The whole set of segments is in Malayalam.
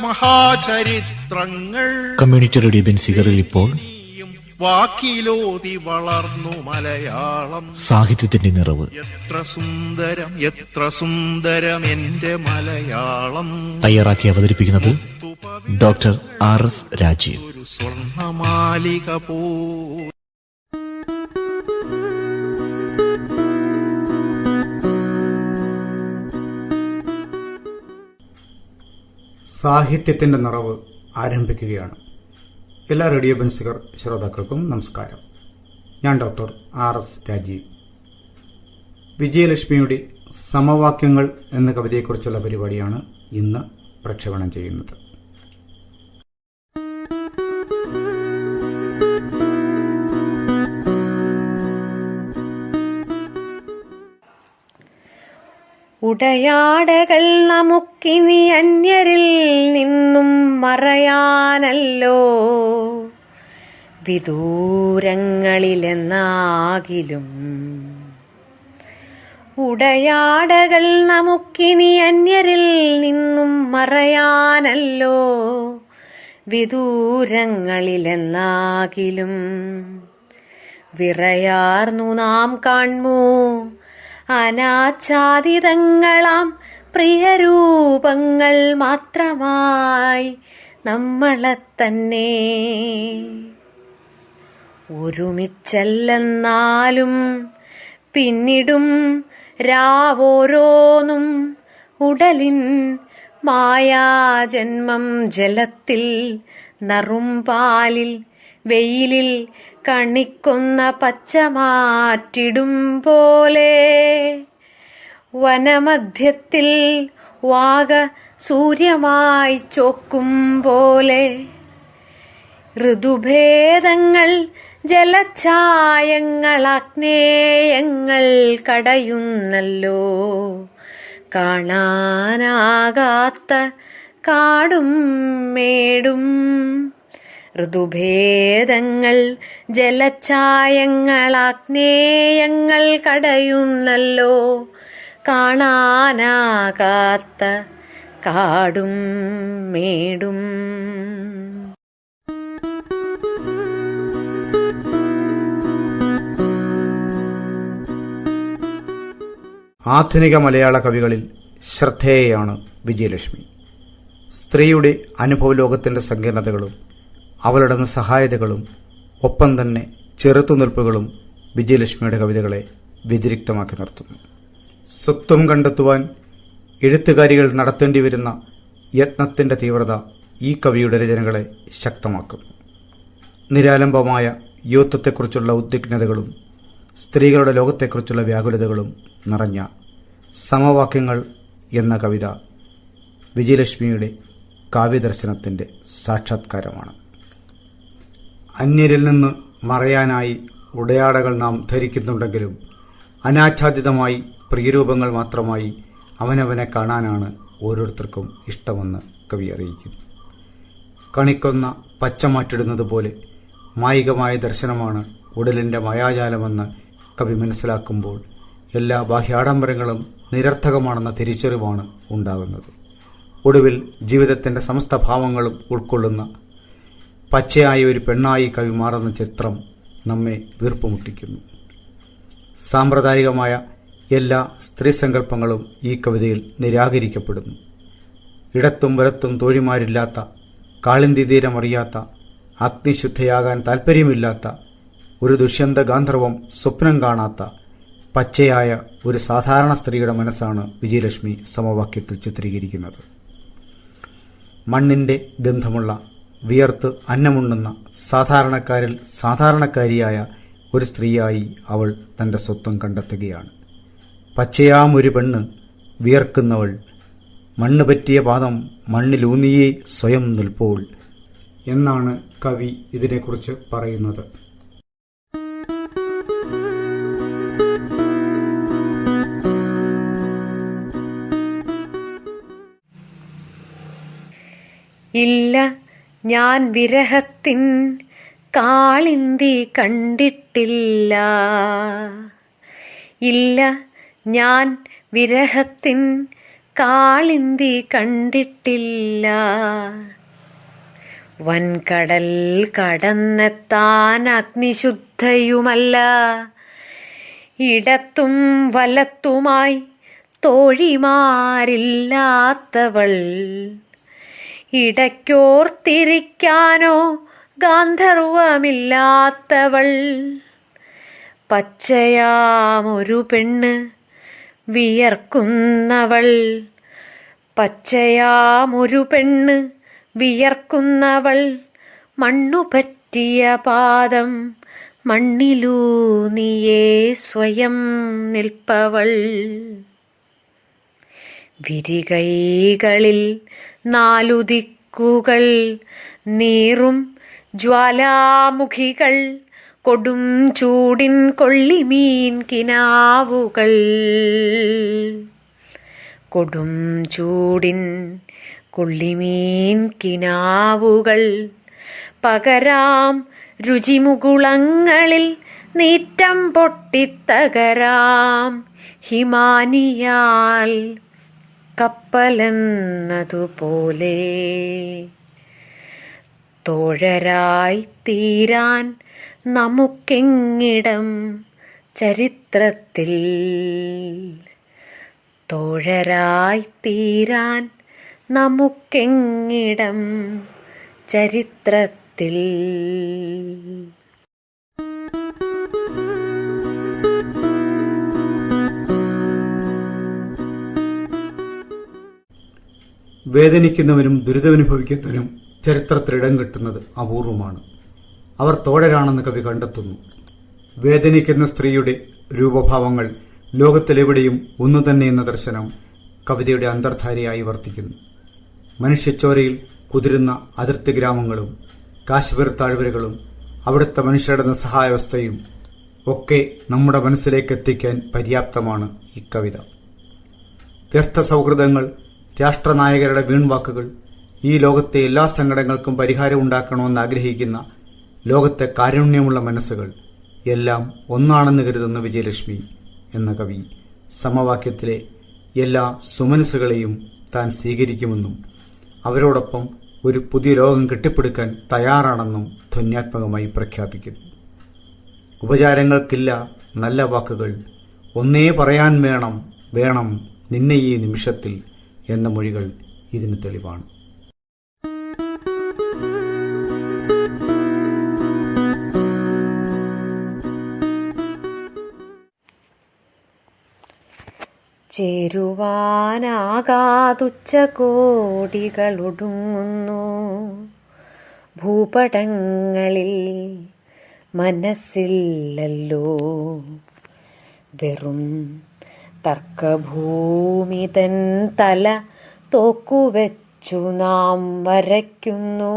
മഹാചരിത്രങ്ങൾ കമ്മ്യൂണിറ്റി റേഡിയോ ബെൻസിഗറിൽ ഇപ്പോൾ വാക്കിലോതി വളർന്നു മലയാളം. സാഹിത്യത്തിന്റെ നിറവ്. എത്ര സുന്ദരം എത്ര സുന്ദരം എന്റെ മലയാളം. തയ്യാറാക്കി അവതരിപ്പിക്കുന്നത് ഡോക്ടർ ആർ എസ് രാജീവ്. സ്വർണമാലിക പോ. സാഹിത്യത്തിന്റെ നിറവ് ആരംഭിക്കുകയാണ്. എല്ലാ റേഡിയോ ബൻസുകർ ശ്രോതാക്കൾക്കും നമസ്കാരം. ഞാൻ ഡോക്ടർ ആർ എസ് രാജീവ്. വിജയലക്ഷ്മിയുടെ സമവാക്യങ്ങൾ എന്ന കവിതയെക്കുറിച്ചുള്ള പരിപാടിയാണ് ഇന്ന് പ്രക്ഷേപണം ചെയ്യുന്നത്. ഉടയാടകൾ നമുക്കിനി അന്യരിൽ നിന്നും മറയാനല്ലോ. വിദൂരങ്ങളിലെന്നാകിലും ഉടയാടകൾ നമുക്കിനി അന്യരിൽ നിന്നും മറയാനല്ലോ. വിദൂരങ്ങളിലെന്നാകിലും വിറയാർന്നു നാം കാൺമോ. അനാച്ഛാദിതങ്ങളാം പ്രിയരൂപങ്ങൾ മാത്രമായി നമ്മളെ തന്നെ ഒരുമിച്ചല്ലെന്നാലും പിന്നിടും രാവോരോന്നും ഉടലിൻ മായാജന്മം ജലത്തിൽ നറുംപാലിൽ വെയിലിൽ കണിക്കൊന്ന പച്ചമാറ്റിടും പോലെ വനമധ്യത്തിൽ വാഗ സൂര്യമായി ചോക്കും പോലെ. ഋതുഭേദങ്ങൾ ജലഛായങ്ങൾ അഗ്നേയങ്ങൾ കടയുന്നല്ലോ. കാണാനാകാത്ത കാടും മേടും. ഋതുഭേദങ്ങൾ ജലച്ഛായങ്ങൾ അഗ്നേയങ്ങൾ കടയുന്നല്ലോ. കാണാനാകാത്ത കാടും മേടും. ആധുനിക മലയാള കവികളിൽ ശ്രദ്ധേയയാണ് വിജയലക്ഷ്മി. സ്ത്രീയുടെ അനുഭവ ലോകത്തിന്റെ സങ്കീർണതകളും അവളുടെ സഹായതകളും ഒപ്പം തന്നെ ചെറുത്തുനിൽപ്പുകളും വിജയലക്ഷ്മിയുടെ കവിതകളെ വ്യതിരിക്തമാക്കി നിർത്തുന്നു. സ്വത്വം കണ്ടെത്തുവാൻ എഴുത്തുകാരികൾ നടത്തേണ്ടി വരുന്ന യത്നത്തിന്റെ തീവ്രത ഈ കവിയുടെ രചനകളെ ശക്തമാക്കുന്നു. നിരാലംബമായ യൂത്വത്തെക്കുറിച്ചുള്ള ഉദ്വിഗ്നതകളും സ്ത്രീകളുടെ ലോകത്തെക്കുറിച്ചുള്ള വ്യാകുലതകളും നിറഞ്ഞ സമവാക്യങ്ങൾ എന്ന കവിത വിജയലക്ഷ്മിയുടെ കാവ്യദർശനത്തിന്റെ സാക്ഷാത്കാരമാണ്. അന്യരിൽ നിന്ന് മറയാനായി ഉടയാടകൾ നാം ധരിക്കുന്നുണ്ടെങ്കിലും അനാച്ഛാദിതമായി പ്രിയരൂപങ്ങൾ മാത്രമായി അവനവനെ കാണാനാണ് ഓരോരുത്തർക്കും ഇഷ്ടമെന്ന് കവി അറിയിക്കുന്നു. കണിക്കൊന്ന പച്ചമാറ്റിടുന്നത് പോലെ മായികമായ ദർശനമാണ് ഉടലിന്റെ മായാജാലമെന്ന് കവി മനസ്സിലാക്കുമ്പോൾ എല്ലാ ബാഹ്യാഡംബരങ്ങളും നിരർത്ഥകമാണെന്ന തിരിച്ചറിവാണ് ഉണ്ടാകുന്നത്. ഒടുവിൽ ജീവിതത്തിന്റെ സമസ്ത ഭാവങ്ങളും ഉൾക്കൊള്ളുന്ന പച്ചയായ ഒരു പെണ്ണായി കവി മാറുന്ന ചിത്രം നമ്മെ വീർപ്പുമുട്ടിക്കുന്നു. സാമ്പ്രദായികമായ എല്ലാ സ്ത്രീ സങ്കല്പങ്ങളും ഈ കവിതയിൽ നിരാകരിക്കപ്പെടുന്നു. ഇടത്തും വലത്തും തോഴിമാരില്ലാത്ത കാളിന്തി തീരമറിയാത്ത അഗ്നിശുദ്ധയാകാൻ താൽപ്പര്യമില്ലാത്ത ഒരു ദുഷ്യന്ത ഗാന്ധർവം സ്വപ്നം കാണാത്ത പച്ചയായ ഒരു സാധാരണ സ്ത്രീയുടെ മനസ്സാണ് വിജയലക്ഷ്മി സമവാക്യത്തിൽ ചിത്രീകരിക്കുന്നത്. മണ്ണിന്റെ ഗന്ധമുള്ള വിയർത്ത് അന്നമുണ്ണുന്ന സാധാരണക്കാരിൽ സാധാരണക്കാരിയായ ഒരു സ്ത്രീയായി അവൾ തന്റെ സ്വത്വം കണ്ടെത്തുകയാണ്. പച്ചയാം ഒരു പെണ്ണ് വിയർക്കുന്നവൾ മണ്ണ് പറ്റിയ പാദം മണ്ണിലൂന്നിയേ സ്വയം നിൽപ്പോൾ എന്നാണ് കവി ഇതിനെക്കുറിച്ച് പറയുന്നത്. ഇല്ല. ഞാൻ വിരഹത്തിൻ കാളിന്തി കണ്ടിട്ടില്ല. ഇല്ല ഞാൻ വിരഹത്തിൻ കാളിന്തി കണ്ടിട്ടില്ല. വൻകടൽ കടന്നെത്താൻ അഗ്നിശുദ്ധയുമല്ല. ഇടത്തും വലത്തുമായി തോഴിമാരില്ലാത്തവൾ. ഇടയ്ക്കോർത്തിരിക്കാനോ ഗാന്ധർവമില്ലാത്തവൾ പച്ചയാമൊരു പെണ്ണ് വിയർക്കുന്നവൾ. പച്ചയാമൊരു പെണ്ണ് വിയർക്കുന്നവൾ. മണ്ണു പറ്റിയ പാദം മണ്ണിലൂന്നിയേ സ്വയം നിൽപ്പവൾ. വിരികൈകളിൽ നാലു ദിക്കുകൾ നീറും ജ്വാലാമുഖികൾ കൊടും ചൂടിൻ കൊള്ളിമീൻ കിനാവുകൾ. കൊടും ചൂടിൻ കൊള്ളിമീൻ കിനാവുകൾ പകരാം രുചിമുകുളങ്ങളിൽ നീറ്റം പൊട്ടിത്തകരാം ഹിമാനിയാൽ കപ്പലെന്നതുപോലെ തോഴരായി തീരാൻ നമുക്കെങ്ങിടം ചരിത്രത്തിൽ തോഴരായി തീരാൻ നമുക്കെങ്ങിടം ചരിത്രത്തിൽ വേദനിക്കുന്നവനും ദുരിതമനുഭവിക്കുന്നവനും ചരിത്രത്തിൽ ഇടം കിട്ടുന്നത് അപൂർവമാണ്. അവർ തോഴരാണെന്ന് കവി കണ്ടെത്തുന്നു. വേദനിക്കുന്ന സ്ത്രീയുടെ രൂപഭാവങ്ങൾ ലോകത്തിലെവിടെയും ഒന്നു തന്നെ എന്ന ദർശനം കവിതയുടെ അന്തർധാരയായി വർത്തിക്കുന്നു. മനുഷ്യച്ചോരയിൽ കുതിരുന്ന അതിർത്തി ഗ്രാമങ്ങളും കാശ്മീർ താഴ്വരകളും അവിടുത്തെ മനുഷ്യരുടെ നിസ്സഹായാവസ്ഥയും ഒക്കെ നമ്മുടെ മനസ്സിലേക്ക് എത്തിക്കാൻ പര്യാപ്തമാണ് ഈ കവിത. വ്യർത്ഥ സൗഹൃദങ്ങൾ രാഷ്ട്രനായകരുടെ വീൺവാക്കുകൾ ഈ ലോകത്തെ എല്ലാ സങ്കടങ്ങൾക്കും പരിഹാരം ഉണ്ടാക്കണമെന്ന് ആഗ്രഹിക്കുന്ന ലോകത്തെ കാരുണ്യമുള്ള മനസ്സുകൾ എല്ലാം ഒന്നാണെന്ന് കരുതുന്ന വിജയലക്ഷ്മി എന്ന കവി സമവാക്യത്തിലെ എല്ലാ സുമനസ്സുകളെയും താൻ സ്വീകരിക്കുമെന്നും അവരോടൊപ്പം ഒരു പുതിയ ലോകം കെട്ടിപ്പടുക്കാൻ തയ്യാറാണെന്നും ധ്വന്യാത്മകമായി പ്രഖ്യാപിക്കുന്നു. ഉപചാരങ്ങൾക്കില്ല നല്ല വാക്കുകൾ. ഒന്നേ പറയാൻ വേണം വേണം നിന്നെ ഈ നിമിഷത്തിൽ. എന്ന മൊഴികൾ ഇതിന് തെളിവാണ്. ചേരുവാനാകാതുച്ച കോടികളൊടുങ്ങുന്നു ഭൂപടങ്ങളിൽ മനസ്സില്ലല്ലോ. വെറും തർക്കഭൂമിതൻ തല തോക്കുവെച്ചു നാം വരയ്ക്കുന്നു.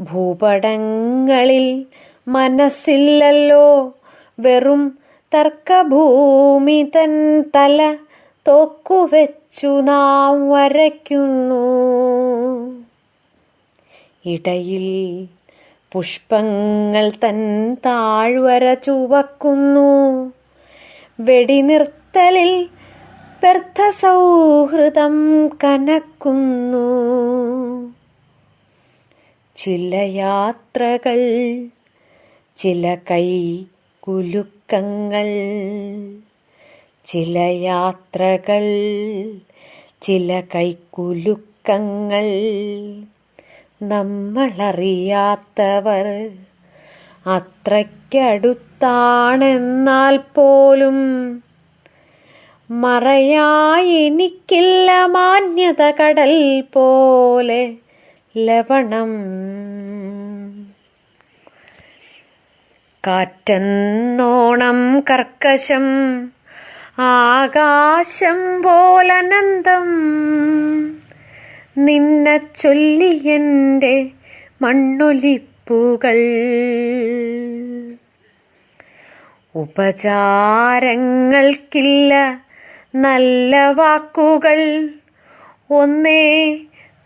ഭൂപടങ്ങളിൽ മനസ്സില്ലല്ലോ വെറും തർക്കഭൂമി തൻ തല തോക്കുവെച്ചു നാം വരയ്ക്കുന്നു. ഇടയിൽ പുഷ്പങ്ങൾ തൻ താഴ്വര ചുവക്കുന്നു. വെടിനിർത്തലിൽ സൗഹൃദം കനക്കുന്നു. ചില യാത്രകൾ ചില കൈ കുലുക്കങ്ങൾ ചില യാത്രകൾ ചില കൈക്കുലുക്കങ്ങൾ നമ്മളറിയാത്തവർ അത്രയ്ക്കടുത്താണെന്നാൽ പോലും മറയായെനിക്കില്ല മാന്യത കടൽ പോലെ ലവണം. കാറ്റന്നോണം കർക്കശം ആകാശം പോലനന്തം. നിന്നെ ചൊല്ലിയെന്റെ മണ്ണൊലിപ്പുകൾ ഉപചാരങ്ങൾക്കില്ല നല്ല വാക്കുകൾ. ഒന്നേ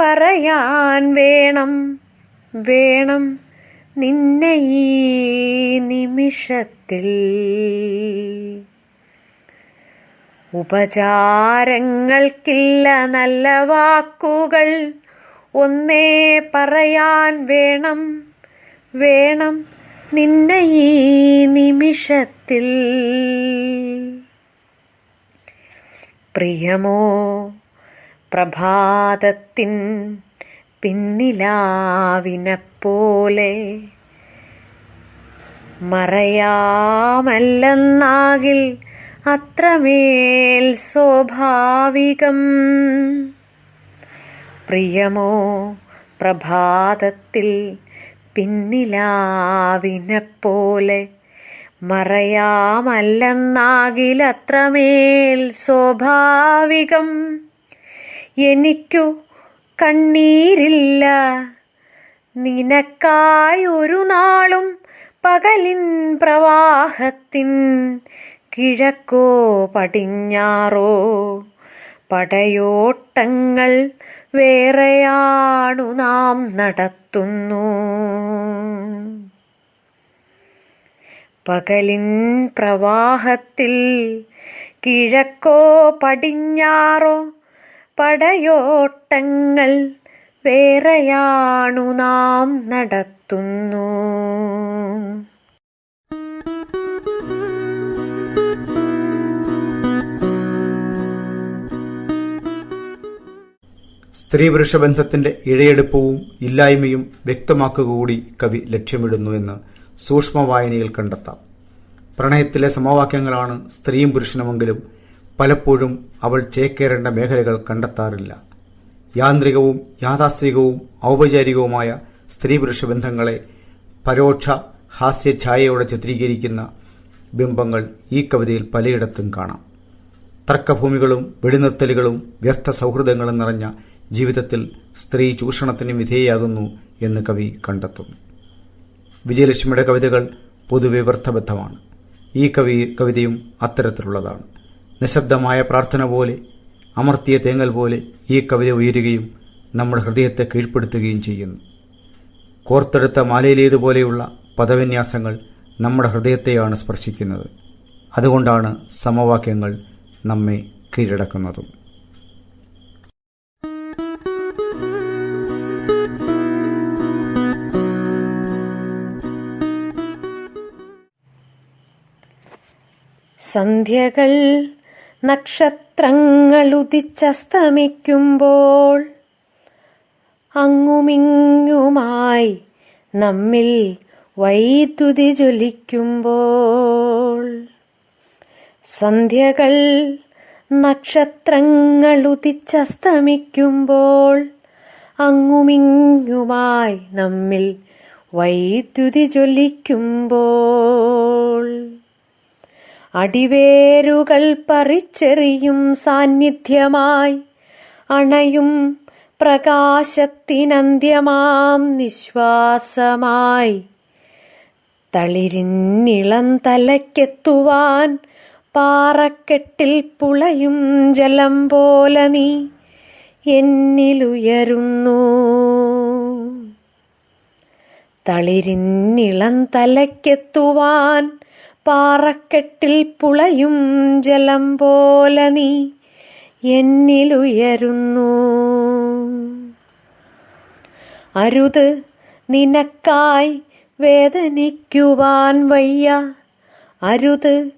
പറയാൻ വേണം വേണം നിന്നെ ഈ നിമിഷത്തിൽ. ഉപചാരങ്ങൾക്കില്ല നല്ല വാക്കുകൾ. ഒന്നേ പറയാൻ വേണം വേണം നിന്നെ ഈ നിമിഷത്തിൽ. പ്രിയമോ പ്രഭാതത്തിൻ പിന്നിലാവിനെപ്പോലെ മറയാമല്ലെന്നാകിൽ അത്രമേൽ സ്വാഭാവികം. പ്രിയമോ പ്രഭാതത്തിൽ പിന്നിലാവിനെപ്പോലെ മറയാമല്ലെന്നാകിലത്രമേൽ സ്വാഭാവികം. എനിക്കു കണ്ണീരില്ല. നിനക്കായി ഒരു നാളും പകലിൻ പ്രവാഹത്തിൻ കിഴക്കോ പടിഞ്ഞാറോ പടയോട്ടങ്ങൾ വേറെയാണു നാം നടത്തുന്നു പകലിൻ പ്രവാഹത്തിൽ കിഴക്കോ പടിഞ്ഞാറോ പടയോട്ടങ്ങൾ വേറെയാണു നാം നടത്തുന്നു. സ്ത്രീ പുരുഷ ബന്ധത്തിന്റെ ഇഴയെടുപ്പവും ഇല്ലായ്മയും വ്യക്തമാക്കുക കൂടി കവി ലക്ഷ്യമിടുന്നു എന്ന് സൂക്ഷ്മ വായനയിൽ കണ്ടെത്താം. പ്രണയത്തിലെ സമവാക്യങ്ങളാണ് സ്ത്രീയും പുരുഷനുമെങ്കിലും പലപ്പോഴും അവൾ ചേക്കേറേണ്ട മേഖലകൾ കണ്ടെത്താറില്ല. യാന്ത്രികവും യാഥാസ്ത്രികവും ഔപചാരികവുമായ സ്ത്രീ പുരുഷ ബന്ധങ്ങളെ പരോക്ഷ ഹാസ്യഛായയോടെ ചിത്രീകരിക്കുന്ന ബിംബങ്ങൾ ഈ കവിതയിൽ പലയിടത്തും കാണാം. തർക്കഭൂമികളും വെടിനിർത്തലുകളും വ്യർത്ഥ സൗഹൃദങ്ങളും നിറഞ്ഞ ജീവിതത്തിൽ സ്ത്രീ ചൂഷണത്തിന് വിധേയയാകുന്നു എന്ന് കവി കണ്ടെത്തുന്നു വിജയലക്ഷ്മിയുടെ കവിതകൾ പൊതുവെ വൃദ്ധബദ്ധമാണ് ഈ കവി കവിതയും അത്തരത്തിലുള്ളതാണ്. നിശബ്ദമായ പ്രാർത്ഥന പോലെ അമർത്തിയ തേങ്ങൽ പോലെ ഈ കവിത ഉയരുകയും നമ്മുടെ ഹൃദയത്തെ കീഴ്പ്പെടുത്തുകയും ചെയ്യുന്നു. കോർത്തെടുത്ത മാലയിലേതുപോലെയുള്ള പദവിന്യാസങ്ങൾ നമ്മുടെ ഹൃദയത്തെയാണ് സ്പർശിക്കുന്നത്. അതുകൊണ്ടാണ് സമവാക്യങ്ങൾ നമ്മെ കീഴടക്കുന്നതും. സന്ധ്യകൾ നക്ഷത്രങ്ങൾ ഉദിച്ചസ്തമിക്കുമ്പോൾ അങ്ങുമിങ്ങുമായി നമ്മിൽ വൈദ്യുതി ജ്വലിക്കുമ്പോൾ സന്ധ്യകൾ നക്ഷത്രങ്ങൾ ഉദിച്ചസ്തമിക്കുമ്പോൾ അങ്ങുമിങ്ങുമായി നമ്മിൽ വൈദ്യുതി ജ്വലിക്കുമ്പോൾ അടിവേരുകൾ പറിച്ചെറിയും സാന്നിധ്യമായി. അണയും പ്രകാശത്തിനന്ത്യമാം നിശ്വാസമായി. തളിരിന്നിളം തലയ്ക്കെത്തുവാൻ പാറക്കെട്ടിൽ പുളയും ജലം പോലെ നീ എന്നിലുയരുന്നു. തളിരിന്നിളം തലയ്ക്കെത്തുവാൻ പാറക്കെട്ടിൽ പുളയും ജലം പോലെ നീ എന്നിലുയരുന്നു. അരുത് നിനക്കായി വേദനിക്കുവാൻ വയ്യ. അരുത്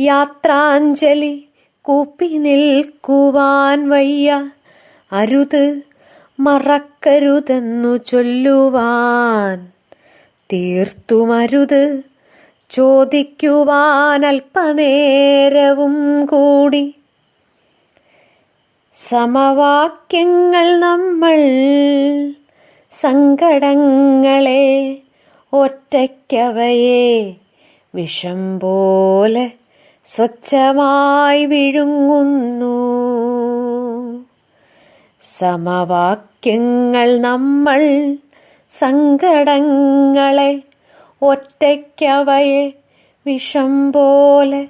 യാത്രാഞ്ജലി കൂപ്പി നിൽക്കുവാൻ വയ്യ. അരുത് മറക്കരുതെന്നു ചൊല്ലുവാൻ തീർത്തുമരുത് ചോദിക്കുവാൻ അല്പനേരവും കൂടി. സമവാക്യങ്ങൾ നമ്മൾ സങ്കടങ്ങളെ ഒറ്റയ്ക്കവയെ വിഷം പോലെ സ്വച്ഛമായി വിഴുങ്ങുന്നു. സമവാക്യങ്ങൾ നമ്മൾ സങ്കടങ്ങളെ ഒറ്റയ്ക്കവയെ വിഷം പോലെ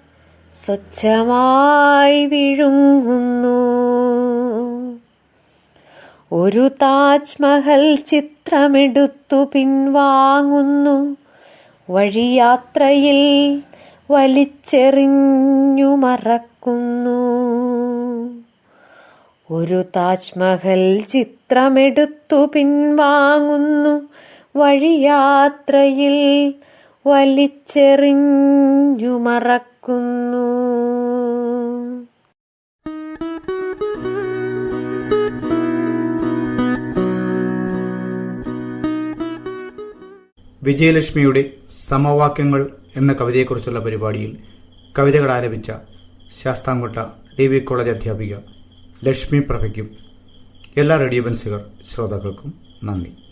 സ്വച്ഛമായി വിഴുങ്ങുന്നു. ഒരു താജ്മഹൽ ചിത്രമെടുത്തു പിൻവാങ്ങുന്നു. വഴിയാത്രയിൽ വലിച്ചെറിഞ്ഞു മറക്കുന്നു. ഒരു താജ്മഹൽ ചിത്രമെടുത്തു പിൻവാങ്ങുന്നു. വഴിയാത്രയിൽ വലിച്ചെറിഞ്ഞു മറക്കുന്നു വിജയലക്ഷ്മിയുടെ സമവാക്യങ്ങൾ എന്ന കവിതയെക്കുറിച്ചുള്ള പരിപാടിയിൽ കവിതകൾ ആലപിച്ച ശാസ്താംകോട്ട ഡി വി കോളേജ് അധ്യാപിക ലക്ഷ്മി പ്രഭയ്ക്കും എല്ലാ റേഡിയോ ബൻസുകർ ശ്രോതാക്കൾക്കും നന്ദി.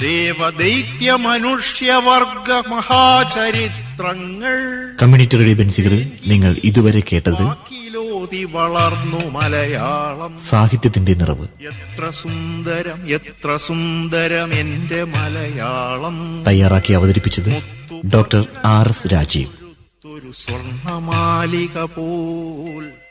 ദേവദൈത്യ മനുഷ്യവർഗ മഹാചരിത്രങ്ങൾ കമ്മ്യൂണിറ്റി റേഡിയോ ബെൻസികളിൽ നിങ്ങൾ ഇതുവരെ കേട്ടത് വളർന്നു മലയാളം. സാഹിത്യത്തിന്റെ നിറവ്. എത്ര സുന്ദരം എത്ര സുന്ദരം എന്റെ മലയാളം. തയ്യാറാക്കി അവതരിപ്പിച്ചത് ഡോക്ടർ ആർ എസ് രാജീവ്. ഒരു സ്വർണമാലിക പോൽ